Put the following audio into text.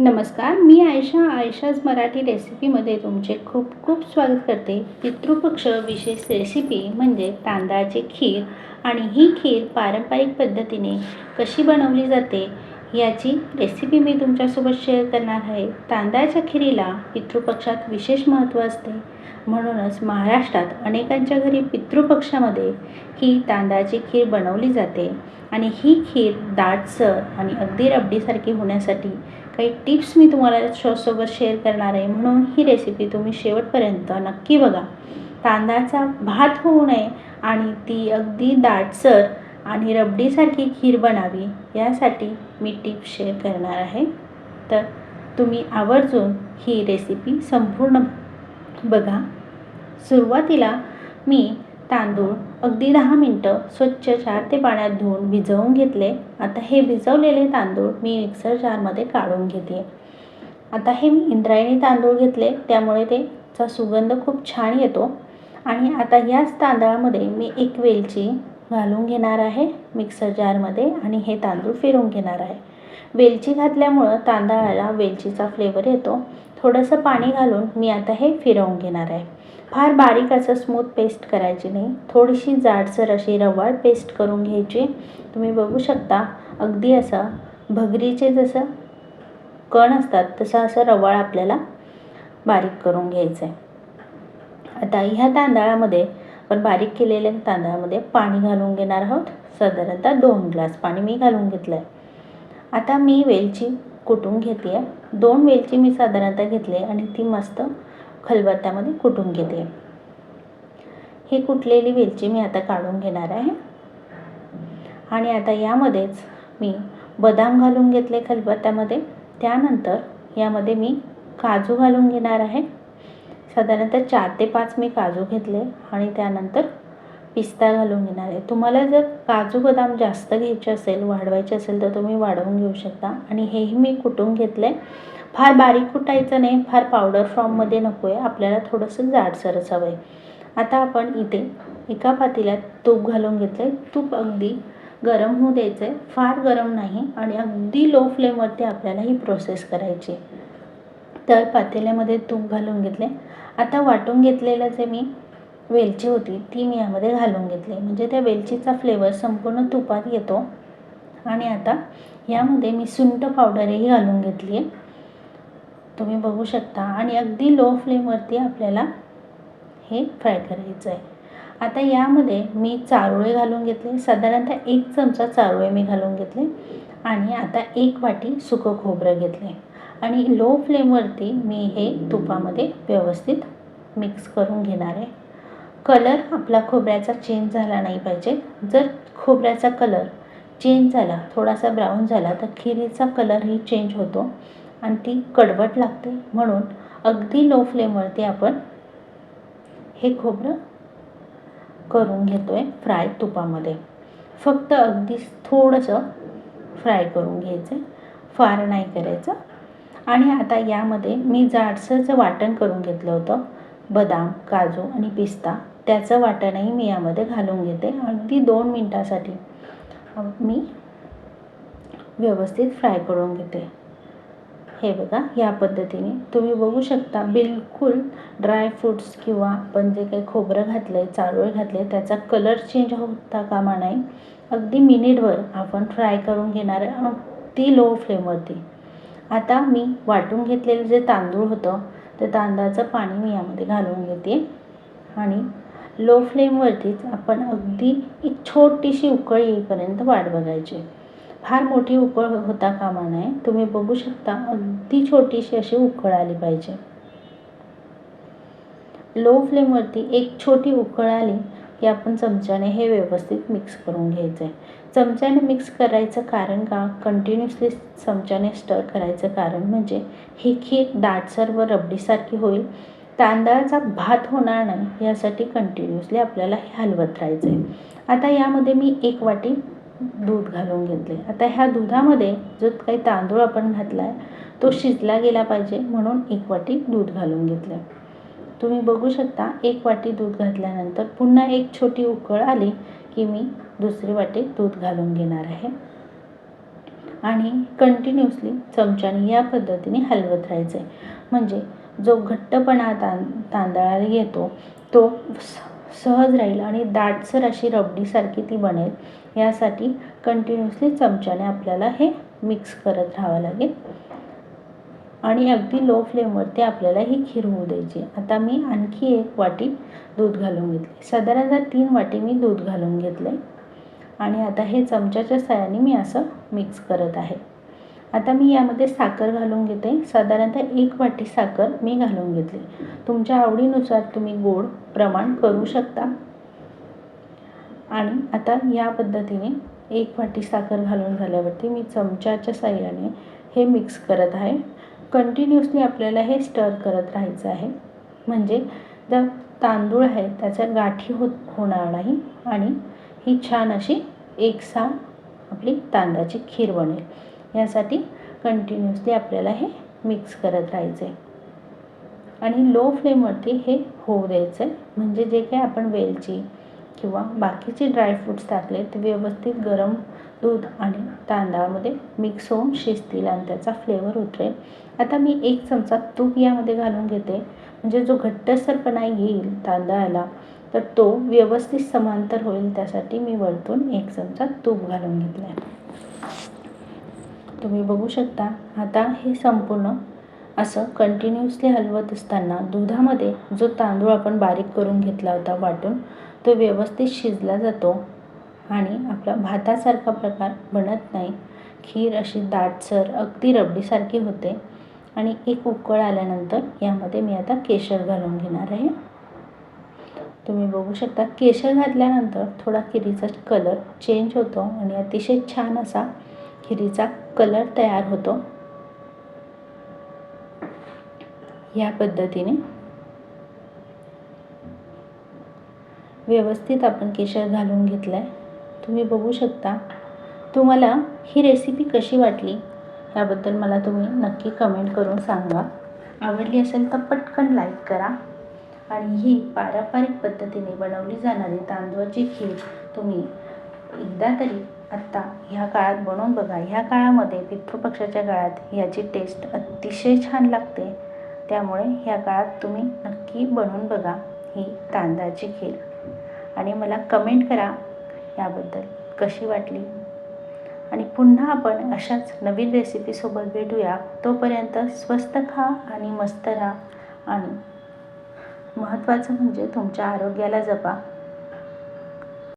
नमस्कार मी आयशा आयशाज मराठी रेसिपीमध्ये तुमचे खूप खूप स्वागत करते. पितृपक्ष विशेष रेसिपी म्हणजे तांदळाची खीर आणि ही खीर पारंपरिक पद्धतीने कशी बनवली जाते याची रेसिपी मी तुमच्यासोबत शेअर करणार आहे. तांदळाच्या खिरीला पितृपक्षात विशेष महत्त्व असते. म्हणूनच महाराष्ट्रात अनेकांच्या घरी पितृपक्षामध्ये ही तांदळाची खीर बनवली जाते. आणि ही खीर दाटसर आणि अगदी रबडीसारखी होण्यासाठी काही टिप्स मी तुम्हाला शॉसोबत शेअर करणार आहे. म्हणून ही रेसिपी तुम्ही शेवटपर्यंत नक्की बघा. तांदळाचा भात होऊ नये आणि ती अगदी दाटसर आणि रबडीसारखी खीर बनावी यासाठी मी टिप्स शेअर करणार आहे. तर तुम्ही आवर्जून ही रेसिपी संपूर्ण बघा. सुरुवातीला मी तांदूळ अगदी दहा मिनटं स्वच्छ चार ते पाण्यात धुवून भिजवून घेतले. आता हे भिजवलेले तांदूळ मी मिक्सर जारमध्ये काढून घेते. आता हे मी इंद्रायणी तांदूळ घेतले. त्यामुळे त्याचा सुगंध खूप छान येतो. आणि आता याच तांदळामध्ये मी एक वेलची घालून घेणार आहे मिक्सर जारमध्ये आणि हे तांदूळ फिरवून घेणार आहे. वेलची घातल्यामुळं तांदळाला वेलचीचा फ्लेवर येतो. थोडंसं पाणी घालून मी आता हे फिरवून घेणार आहे. फार बारीक असं स्मूथ पेस्ट करायची नाही. थोडीशी जाडसर अशी रवाळ पेस्ट करून घ्यायची. तुम्ही बघू शकता अगदी असं भगरीचे जसं कण असतात तसं असं रवाळ आपल्याला बारीक करून घ्यायचं आहे आता ह्या तांदळामध्ये आपण बारीक केलेल्या तांदळामध्ये पाणी घालून घेणार आहोत. साधारणतः दोन ग्लास पाणी मी घालून घेतलं आहे आता मी वेलची कुटून घेते आहे दोन वेलची मी साधारणतः घेतली आहे आणि ती मस्त खलबत्त्यामध्ये कुटून घेते. ही कुटलेली वेलची मी आता काढून घेणार आहे. आणि आता यामध्येच मी बदाम घालून घेतले खलबत्त्यामध्ये. त्यानंतर यामध्ये मी काजू घालून घेणार आहे. साधारणतः चार ते पाच मी काजू घेतले आणि त्यानंतर पिस्ता घालून घेणार आहे. तुम्हाला जर काजू बदाम जास्त घ्यायचे असेल वाढवायचे असेल तर तुम्ही वाढवून घेऊ शकता. आणि हेही मी कुटून घेतले. फार बारीक कुटायचं नाही फार पावडर फॉर्ममध्ये नको आहे आपल्याला थोडंसं जाडसरच हवं आहे आता आपण इथे एका पातेल्यात तूप घालून घेतलं आहे तूप अगदी गरम होऊ द्यायचं आहे फार गरम नाही आणि अगदी लो फ्लेमवरती आपल्याला ही प्रोसेस करायची. तर पातेल्यामध्ये तूप घालून घेतले आता वाटून घेतलेलं जे मी वेलची होती ती मी यामध्ये घालून घेतली. म्हणजे त्या वेलचीचा फ्लेवर संपूर्ण तुपात येतो. आणि आता यामध्ये मी सुंठ पावडरही घालून घेतली आहे तुम्ही बघू शकता. आणि अगदी लो फ्लेमवरती आपल्याला हे फ्राय करायचं आहे आता यामध्ये मी चारोळे घालून घेतले. साधारणतः एक चमचा चारोळे मी घालून घेतले. आणि आता एक वाटी सुकं खोबरं घेतले. आणि लो फ्लेमवरती मी हे तुपामध्ये व्यवस्थित मिक्स करून घेणार आहे. कलर आपला खोबऱ्याचा चेंज झाला नाही पाहिजे. जर खोबऱ्याचा कलर चेंज झाला थोडासा ब्राऊन झाला तर खिरीचा कलरही चेंज होतो. आणि ती कडवट लागते. म्हणून अगदी लो फ्लेमवरती आपण हे खोबरं करून घेतो आहे फ्राय तुपामध्ये. फक्त अगदी थोडंसं फ्राय करून घ्यायचं. फार नाही करायचं. आणि आता यामध्ये मी जाडसरचं वाटण करून घेतलं होतं. बदाम काजू आणि पिस्ता. त्याचं वाटणही मी यामध्ये घालून घेते. अगदी दोन मिनटासाठी मी व्यवस्थित फ्राय करून घेते. हे बघा या पद्धतीने. तुम्ही बघू शकता बिलकुल ड्राय फ्रूट्स किंवा आपण जे काही खोबरं घातलं आहे चारोळे घातले त्याचा कलर चेंज होता कामा नाही अगदी मिनिटभर आपण फ्राय करून घेणार आहे अगदी लो फ्लेमवरती आता मी वाटून घेतलेलं जे तांदूळ होतं ते तांदळाचं पाणी मी यामध्ये घालून घेते. आणि लो फ्लेमवरतीच आपण अगदी एक छोटीशी उकळ येईपर्यंत वाट बघायची. फार मोठी उकळ होता कामा नये. तुम्ही बघू शकता अगदी छोटीशी अशी उकळ आली पाहिजे. लो फ्लेमवरती एक छोटी उकळ आली की आपण चमच्याने हे व्यवस्थित मिक्स करून घ्यायचं आहे चमच्याने मिक्स करायचं कारण का? कंटिन्युअसली चमच्याने स्टर करायचं कारण म्हणजे ही खीर दाटसर व रबडीसारखी होईल. तांदळाचा भात होणार नाही यासाठी कंटिन्युअसली आपल्याला हे हलवत राहायचं आहे आता यामध्ये मी एक वाटी दूध घालून घेतले आता ह्या दुधामध्ये जो काही तांदूळ आपण घातला आहे तो शिजला गेला पाहिजे म्हणून एक वाटी दूध घालून घेतलं तुम्ही बघू शकता एक वाटी दूध घातल्यानंतर पुन्हा एक छोटी उकळ आली की मी दुसरी वाटी दूध घालून घेणार आहे. आणि कंटिन्युअसली चमच्याने या पद्धतीने हलवत राहायचं आहे म्हणजे जो घट्टपणा तां तांदळाला येतो तो सहज राहील आणि दाटसर अशी रबडीसारखी ती बनेल. यासाठी कंटिन्युअसली चमच्याने आपल्याला हे मिक्स करत राहावं लागेल. आणि अगदी लो फ्लेमवरती आपल्याला ही खीर होऊ द्यायची. आता मी आणखी एक वाटी दूध घालून घेतले. साधारणतः तीन वाटी मी दूध घालून घेतले. आणि आता हे चमच्याच्या साहाय्याने मी असं मिक्स करत आहे. आता मी यामध्ये साखर घालून घेते. साधारणतः एक वाटी साखर मी घालून घेतली. तुमच्या आवडीनुसार तुम्ही गोड प्रमाण करू शकता. आणि आता या पद्धतीने एक वाटी साखर घालून झाल्यावरती मी चमच्याच्या साह्याने हे मिक्स करत आहे. कंटिन्युअसली आपल्याला हे स्टर करत राहायचं आहे. म्हणजे जर तांदूळ आहे त्याच्या गाठी होत होणार नाही आणि ही छान अशी एकसा आपली तांदळाची खीर बनेल. यासाठी कंटिन्युअसली आपल्याला हे मिक्स करत राहायचं आहे आणि लो फ्लेमवरती हे होऊ द्यायचं आहे म्हणजे जे काही आपण वेलची किंवा बाकीचे ड्रायफ्रूट्स टाकले ते व्यवस्थित गरम दूध आणि तांदळामध्ये मिक्स होऊन शिजतील आणि त्याचा फ्लेवर उतरेल. आता मी एक चमचा तूप यामध्ये घालून घेते. म्हणजे जो घट्टसरपणा येईल तांदळाला तर तो व्यवस्थित समांतर होईल. त्यासाठी मी वरतून एक चमचा तूप घालून घेतला आहे तुम्ही बघू शकता आता हे संपूर्ण असं कंटिन्युअसली हलवत असताना दुधामध्ये जो तांदूळ आपण बारीक करून घेतला होता वाटून तो व्यवस्थित शिजला जातो आणि आपला भातासारखा प्रकार बनत नाही. खीर अशी दाटसर अगदी रबडीसारखी होते आणि एक उकळ आल्यानंतर यामध्ये मी आता केशर घालून घेणार आहे. तुम्ही बघू शकता केशर घातल्यानंतर थोडा खिरीचा कलर चेंज होतो आणि अतिशय छान असा खिरीचा कलर तयार होतो. या पद्धतीने. व्यवस्थित आपण केशर घालून घेतलं आहे तुम्ही बघू शकता. तुम्हाला ही रेसिपी कशी वाटली याबद्दल मला तुम्ही नक्की कमेंट करून सांगा. आवडली असेल तर पटकन लाईक करा. आणि ही पारंपरिक पद्धतीने बनवली जाणारी तांदूळाची खीर तुम्ही एकदा तरी आत्ता ह्या काळात बनवून बघा. ह्या काळामध्ये पितृपक्षाच्या काळात याची टेस्ट अतिशय छान लागते. त्यामुळे ह्या काळात तुम्ही नक्की बनवून बघा ही तांदळाची खीर. आणि मला कमेंट करा याबद्दल कशी वाटली? आणि पुन्हा आपण अशाच नवीन रेसिपीसोबत भेटूया. तोपर्यंत स्वस्त खा आणि मस्त राहा. आणि महत्त्वाचं म्हणजे तुमच्या आरोग्याला जपा.